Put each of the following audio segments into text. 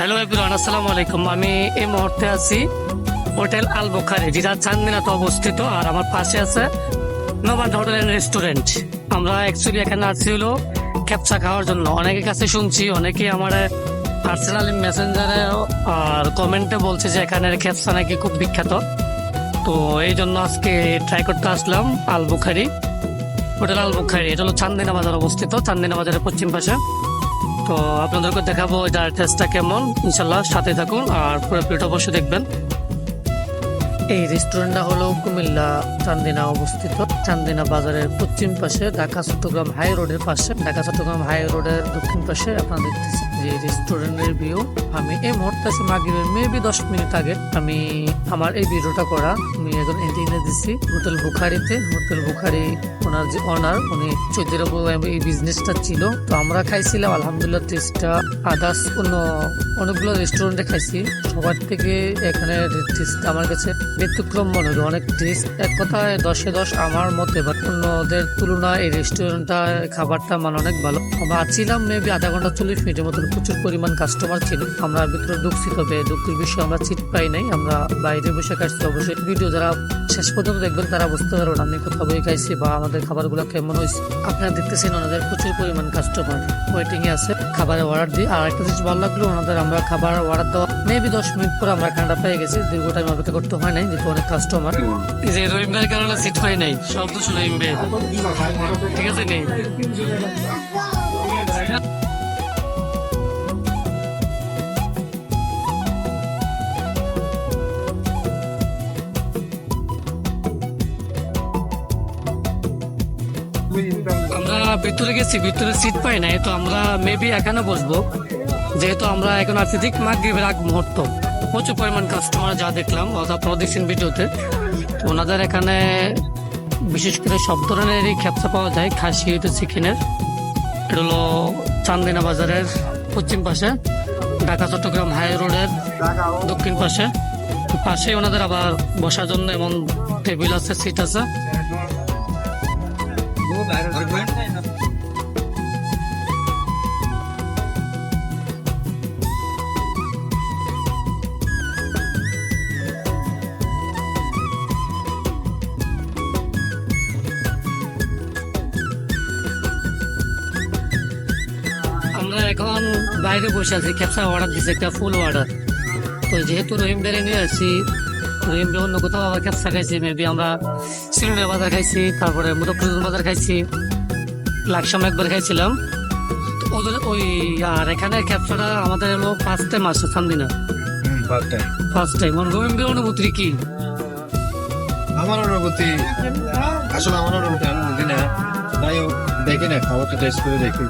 Hello everyone, আসসালামু আলাইকুম। আমি এই মুহূর্তে আছি হোটেল আল বোখারি যেটা চান্দিনাতে অবস্থিত আর আমার পাশে আছে নোমান হোটেল অ্যান্ড রেস্টুরেন্ট। আমরা অ্যাকচুয়ালি এখানে আসছি হলো ক্যাপচা খাওয়ার জন্য। অনেকের কাছে শুনছি, অনেকেই আমার পার্সোনালি মেসেঞ্জারে আর কমেন্টে বলছে যে এখানের ক্যাপচা নাকি খুব বিখ্যাত। তো এই জন্য আজকে ট্রাই করতে আসলাম আল বুখারি, হোটেল আল বুখারি। এটা হলো চান্দিনা বাজার অবস্থিত, চান্দিনা বাজারের পশ্চিম পাশে। তো আপনাদেরকে দেখাবো এটার টেস্টটা কেমন। ইনশাল্লাহ সাথে থাকুন আর পুরো প্লেট অবশ্যই দেখবেন। এই রেস্টুরেন্টটা হলো কুমিল্লা চান্দিনা অবস্থিত। চান্দিনা বাজারের পশ্চিম পাশে ঢাকা চট্টগ্রাম হাই রোডের পাশে। ঢাকা চট্টগ্রাম হাই রোডের দক্ষিণ পাশে আপনারা দেখতেছেন। যে রেস্টুরেন্টের ভিউ আমি এই মুহূর্তে আছি মাগরিবের মেবি দশ মিনিট আগে। আমি আমার এই ভিডিওটা করা, আমি এখন এন্টিনে দিচ্ছি হোটেল বুখারিতে। হোটেল বুখারি ওনার যে অনার উনি চৌধুরী এই বিজনেসটা ছিল। তো আমরা খাইছিলাম, আলহামদুলিল্লাহ টেস্টটা আদার্স অন্য অনেকগুলো রেস্টুরেন্টে খাইছি। সবার থেকে এখানে টেস্ট আমার কাছে ব্যতিক্রম মনে হলো অনেক টেস্ট এক কথায় দশে দশ আমার মতে বা অন্যদের তুলনায় এই রেস্টুরেন্টটা খাবারটা মানে অনেক ভালো। আমরা ছিলাম মেবি আধা ঘণ্টা চল্লিশ মিনিটের মতন প্রচুর পরিমাণ কাস্টমার ছিল। আমরা ভিতরে ঢুকছি তবে দুঃখের বিষয়ে আমরা সিট পাই নাই। আমরা বাইরে বসে খাইছি অবশ্যই। ভিডিও যারা শেষ পর্যন্ত দেখবেন তারা বুঝতে পারবেন আমি কোথাও বই খাইছি বা আমাদের খাবারগুলো কেমন হয়েছে। আপনারা দেখতেছেন ওনাদের প্রচুর পরিমাণ কাস্টমার ওয়েটিং এ আছে, খাবারের অর্ডার দিই আর একটা জিনিস ভালো লাগল, ওনাদের আমরা খাবার অর্ডার দেওয়া মেবি দশ মিনিট পর আমরা খানাটা পেয়ে গেছি। দীর্ঘ টাইম অপেক্ষা করতে হয় নাই, যেহেতু অনেক কাস্টমার ভাইয়ের কারণে সিট হয় নাই শব্দ শুনে ঠিক আছে নেই ভিতরে গেছি, ভিতরে সিট পাই নাই, তো আমরা মেবি এখানে বসবো। যেহেতু আমরা এখন আছি ঠিক মাগরিবের আগ মুহূর্ত। প্রচুর পরিমাণ কাস্টমার যা দেখলাম আপনারা দেখছেন ভিডিওতে। ওনাদের এখানে বিশেষ করে সব ধরনেরই খেপসা পাওয়া যায়, খাসি হইতে চিকেনের এটা হলো চান্দিনা বাজারের পশ্চিম পাশে, ঢাকা, চট্টগ্রাম হাই রোডের দক্ষিণ পাশে। পাশে ওনাদের আবার বসার জন্য এমন টেবিল আছে সিট আছে। এখন বাইরে বসে আছি ক্যাপসা অর্ডার দিছে একটা ফুল অর্ডার তো যেহেতু রহিম বেড়ে নিয়ে আসছি রহিম অন্য কোথাও আবার ক্যাপসা খাইছি মেবি আমরা সিলিন্ডার বাজার খাইছি তারপরে মুজফরপুর বাজার খাইছি লাকসাম একবার খাইছিলাম। ওদের ওই আর এখানে ক্যাপসাটা আমাদের হলো ফার্স্ট টাইম আসছে সামদিনা ফার্স্ট টাইম রহিম বে অনুভূতি কি? আমার অনুভূতি আসলে আমার অনুভূতি আমি বুঝি না তাই দেখি না খাবারটা টেস্ট করে দেখি।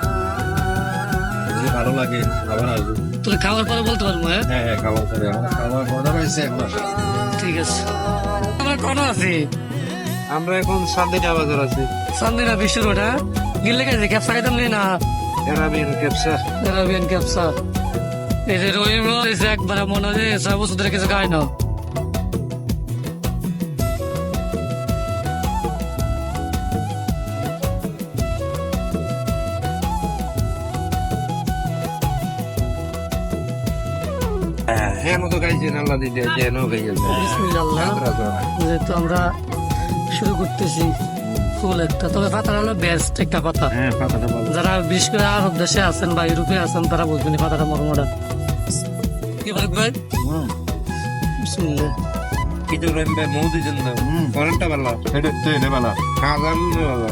যদি ভালো লাগে আবার আসব। তাহলে খাওয়ার পরে বলতে পারব হ্যাঁ? হ্যাঁ হ্যাঁ খাবার পরে। আমার খাবার মজা পাইছে একবার ঠিক আছে। আমরা কটা আছি? আমরা এখন সান্দিনা বাজার আছি। সামদিনা বিশ্ব রোড হ্যাঁ গিলে গেছে ক্যাপসা খাইতাম নি না? Arabian kabsa. Arabian kabsa. এই যে রহিম একবারে মনে হয় যে ছয় বছর কিছু খায় না। হ্যাঁ মতো গাইছে আল্লাহ দিতে যেন যেহেতু আমরা শুরু করতেছি ফুল একটা তবে পাতা হলো বেস্ট একটা পাতা হ্যাঁ পাতাটা যারা বিশেষ করে আরব দেশে আছেন বা ইউরোপে আছেন তারা বুঝবেন পাতাটা মরমরা কি ভাই বিসমিল্লাহ রইবে মৌদি জন্য করেন্টটা ভালো এটা তো ভালো খাবার ভালো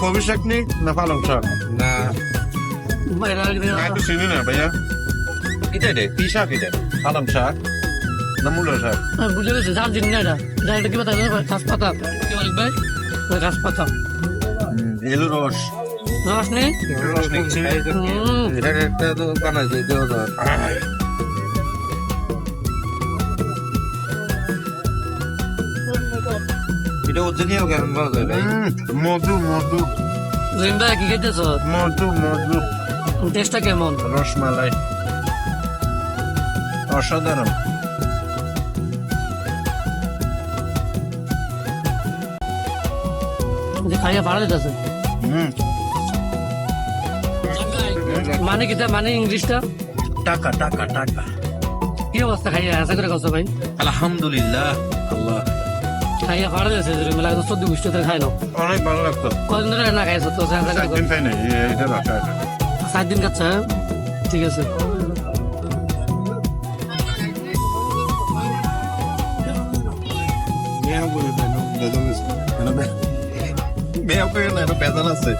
কবি শাক নেই না পালং শাক? না। একটু চিনি না ভাইয়া। এটা রে কি শাক এটা? পালং শাক না মূলো শাক? বুঝে গেছি যার জিনিস এটা। এটা এটা কি পাতা? ঘাস পাতা কি বলেন ভাই? ওই ঘাস পাতা এলু রস। রস নেই? রস নেই। এটা একটা তো বানাইছে দেও এটা ওজনীয় কেন পাওয়া যায় ভাই। মধু মধু। রহিম কি খেতেছ মধু মধু। টেস্টটা কেমন? রসমালাই। অসাধারণ। খাইয়া ভাড়া দিতেছে মানে কিটা মানে ইংলিশটা? টাকা টাকা টাকা। কি অবস্থা খাইয়া? আশা করে কত ভাই আলহামদুলিল্লাহ। আল্লাহ। খাইয়া ভাড়া দিতেছে যদি মেলা চোদ্দ গোষ্ঠী ধরে খাই নাও অনেক ভালো লাগতো। কদিন ধরে না খাইছো তো একদিন খাই নাই এটা রাখা সাত দিন কাছে হ্যাঁ? ঠিক আছে। মেয়ে করে না এটা বেজাল আছে।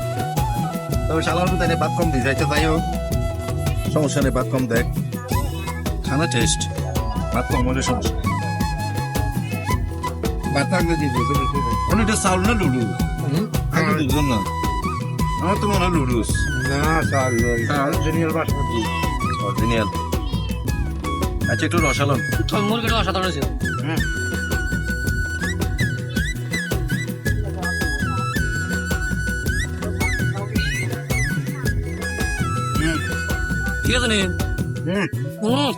তবে শালার মতো ভাত কম দিই যাইতে যাই হোক। সমস্যা নেই ভাত কম দেখ। খানা টেস্ট ভাত কম হলে সমস্যা থাকলে দিয়ে দিবে অনেকটা চাউল না লুডু আগে দুজন না আমার তো মনে হয় লুডুস না চাল অরিজিনাল বাসমতি অরিজিনাল আচ্ছা একটু রসালন তবে মুরগিটা অসাধারণ ছিল ঠিক আছে নি হুম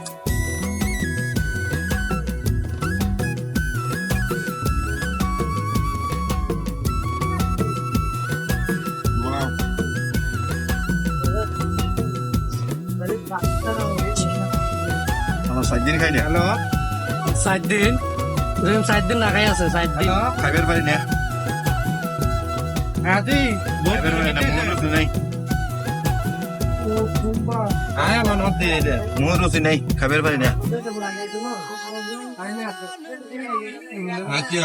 সাত দিন খাই না হ্যালো সাত দিন সাত দিন না খাই আছে সাত দিন খাইবার পারি না আদি খাইবার পারি না মনে রুচি নাই আয় আমার হাত দিয়ে দে। মনে রুচি নাই খাইবার পারি না আচ্ছা